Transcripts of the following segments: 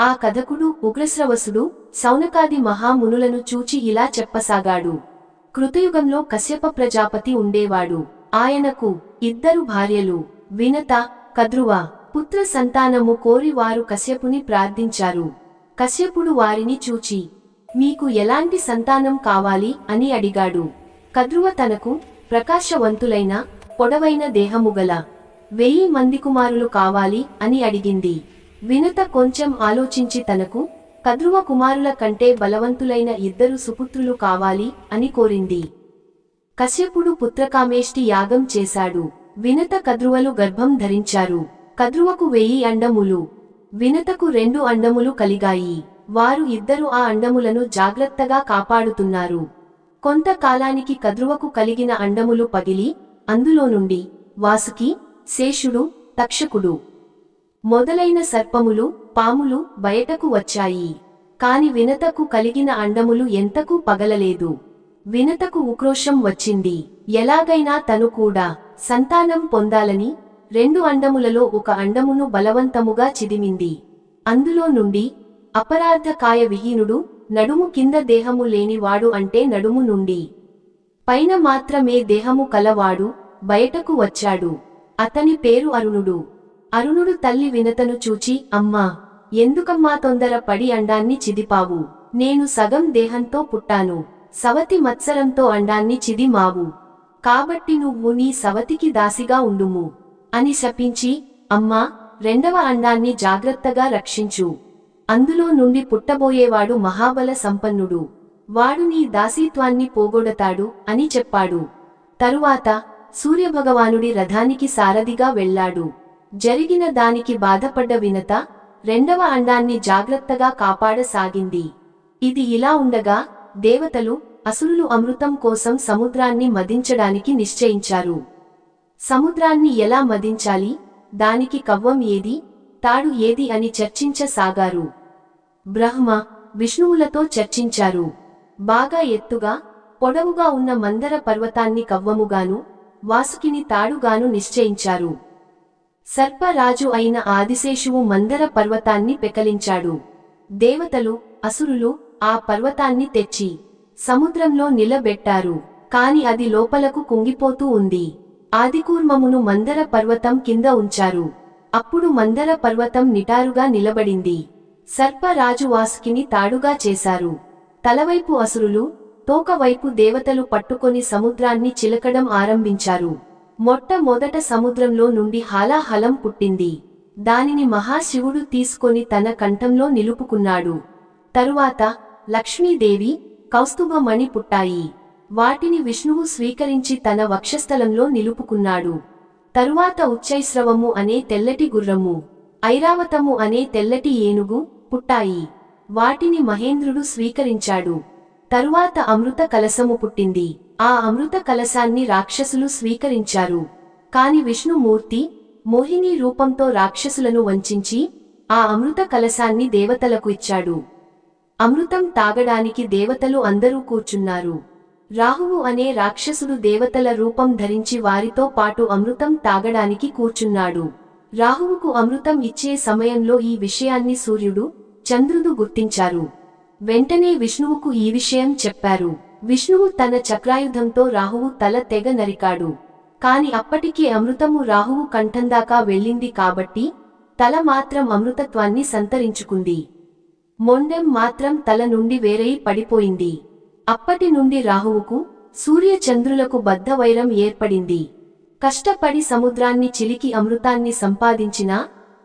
ఆ కథకుడు ఉగ్రశ్రవసుడు సౌనకాది మహామునులను చూచి ఇలా చెప్పసాగాడు. కృతయుగంలో కశ్యప ప్రజాపతి ఉండేవాడు. ఆయనకు ఇద్దరు భార్యలు వినత కద్రువ పుత్ర సంతానము కోరి వారు కశ్యపుని ప్రార్థించారు. కశ్యపుడు వారిని చూచి మీకు ఎలాంటి సంతానం కావాలి? అని అడిగాడు. కద్రువ తనకు ప్రకాశవంతులైన పొడవైన దేహముగల వెయ్యి మంది కుమారులు కావాలి అని అడిగింది. వినత కొంచెం ఆలోచించి తనకు కద్రువ కుమారుల కంటే బలవంతులైన ఇద్దరు సుపుత్రులు కావాలి అని కోరింది. కశ్యపుడు పుత్రకామేష్టి యాగం చేశాడు. వినత కద్రువలు గర్భం ధరించారు. కద్రువకు వెయ్యి అండములు. వినతకు రెండు అండములు కలిగాయి. వారు ఇద్దరు ఆ అండములను జాగ్రత్తగా కాపాడుతున్నారు. కొంతకాలానికి కద్రువకు కలిగిన అండములు పగిలి అందులో నుండి వాసుకి శేషుడు తక్షకుడు మొదలైన సర్పములు పాములు బయటకు వచ్చాయి. కాని వినతకు కలిగిన అండములు ఎంతకు పగలలేదు. వినతకు ఉక్రోషం వచ్చింది. ఎలాగైనా తను కూడా సంతానం పొందాలని రెండు అండములలో ఒక అండమును బలవంతముగా చిదిమింది. అందులో నుండి అపరాధకాయ విహీనుడు నడుము కింద దేహము లేనివాడు అంటే నడుము నుండి. పైన మాత్రమే దేహము కలవాడు బయటకు వచ్చాడు. అతని పేరు అరుణుడు. అరుణుడు తల్లి వినతను చూచి అమ్మా ఎందుకమ్మా తొందర పడి అండాన్ని చిదిపావు? నేను సగం దేహంతో పుట్టాను సవతి మత్సరంతో అండాన్ని చిది మావు కాబట్టి నువ్వు నీ సవతికి దాసిగా ఉండుము. అని శపించి అమ్మా రెండవ అండాన్ని జాగ్రత్తగా రక్షించు. అందులో నుండి పుట్టబోయేవాడు మహాబల సంపన్నుడు. వాడు నీ దాసీత్వాన్ని పోగొడతాడు అని చెప్పాడు. తరువాత సూర్యభగవానుడి రథానికి సారథిగా వెళ్ళాడు. జరిగిన దానికి బాధపడ్డ వినత రెండవ అండాన్ని జాగ్రత్తగా కాపాడసాగింది. ఇది ఇలా ఉండగా దేవతలు అసురులు అమృతం కోసం సముద్రాన్ని మదించడానికి నిశ్చయించారు. సముద్రాన్ని ఎలా మదించాలి? దానికి కవ్వం ఏది? తాడు ఏది అని చర్చించసాగారు. బ్రహ్మ విష్ణువులతో చర్చించారు. బాగా ఎత్తుగా పొడవుగా ఉన్న మందర పర్వతాన్ని కవ్వముగాను వాసుకిని తాడుగాను నిశ్చయించారు. సర్పరాజు అయిన ఆదిశేషువు మందర పర్వతాన్ని పెకలించాడు. దేవతలు అసురులు ఆ పర్వతాన్ని తెచ్చి సముద్రంలో నిలబెట్టారు. కాని అది లోపలకు కుంగిపోతూ ఉంది. ఆదికూర్మమును మందర పర్వతం కింద ఉంచారు. అప్పుడు మందర పర్వతం నిటారుగా నిలబడింది. సర్పరాజు వాసుకిని తాడుగా చేశారు. తలవైపు అసురులు తోకవైపు దేవతలు పట్టుకొని సముద్రాన్ని చిలకడం ఆరంభించారు. మొట్టమొదట సముద్రంలో నుండి హాలాహలం పుట్టింది. దానిని మహాశివుడు తీసుకొని తన కంఠంలో నిలుపుకున్నాడు. తరువాత లక్ష్మీదేవి కౌస్తుభమణి పుట్టాయి. వాటిని విష్ణువు స్వీకరించి తన వక్షస్థలంలో నిలుపుకున్నాడు. తరువాత ఉచ్చైస్రవము అనే తెల్లటి గుర్రము ఐరావతము అనే తెల్లటి ఏనుగు పుట్టాయి. వాటిని మహేంద్రుడు స్వీకరించాడు. తరువాత అమృత కలసము పుట్టింది. ఆ అమృత కలశాన్ని రాక్షసులు స్వీకరించారు. కాని విష్ణుమూర్తి మోహిని రూపంతో రాక్షసులను వంచించి ఆ అమృత కలశాన్ని దేవతలకు ఇచ్చాడు. అమృతం తాగడానికి దేవతలు అందరూ కూర్చున్నారు. రాహువు అనే రాక్షసుడు దేవతల రూపం ధరించి వారితో పాటు అమృతం తాగడానికి కూర్చున్నాడు. రాహువుకు అమృతం ఇచ్చే సమయంలో ఈ విషయాన్ని సూర్యుడు చంద్రుడు గుర్తించారు. వెంటనే విష్ణువుకు ఈ విషయం చెప్పారు. విష్ణువు తన చక్రాయుధంతో రాహువు తల తెగ నరికాడు. కాని అప్పటికీ అమృతము రాహువు కంఠందాకా వెళ్ళింది కాబట్టి తల మాత్రం అమృతత్వాన్ని సంతరించుకుంది. మొండెం మాత్రం తల నుండి వేరై పడిపోయింది. అప్పటి నుండి రాహువుకు సూర్య చంద్రులకు బద్ధవైరం ఏర్పడింది. కష్టపడి సముద్రాన్ని చిలికి అమృతాన్ని సంపాదించినా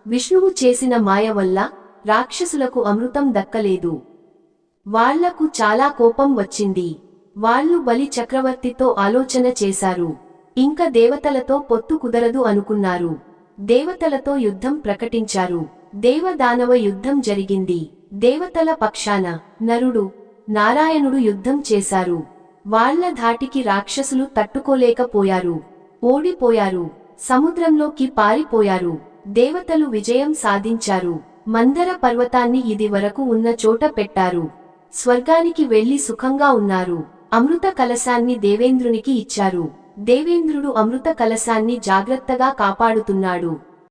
విష్ణువు చేసిన మాయ వల్ల రాక్షసులకు అమృతం దక్కలేదు. వాళ్ళకు చాలా కోపం వచ్చింది. వాళ్ళు బలి చక్రవర్తితో ఆలోచన చేశారు. ఇంక దేవతలతో పొత్తు కుదరదు అనుకున్నారు. దేవతలతో యుద్ధం ప్రకటించారు. దేవదానవ యుద్ధం జరిగింది. దేవతల పక్షాన నరుడు నారాయణుడు యుద్ధం చేశారు. వాళ్ళ ధాటికి రాక్షసులు తట్టుకోలేకపోయారు. ఓడిపోయారు. సముద్రంలోకి పారిపోయారు. దేవతలు విజయం సాధించారు. మందర పర్వతాన్ని ఇది వరకు ఉన్న చోట పెట్టారు. స్వర్గానికి వెళ్ళి సుఖంగా ఉన్నారు. అమృత కలశాన్ని దేవేంద్రునికి ఇచ్చారు. దేవేంద్రుడు అమృత కలశాన్ని జాగ్రత్తగా కాపాడుతున్నాడు.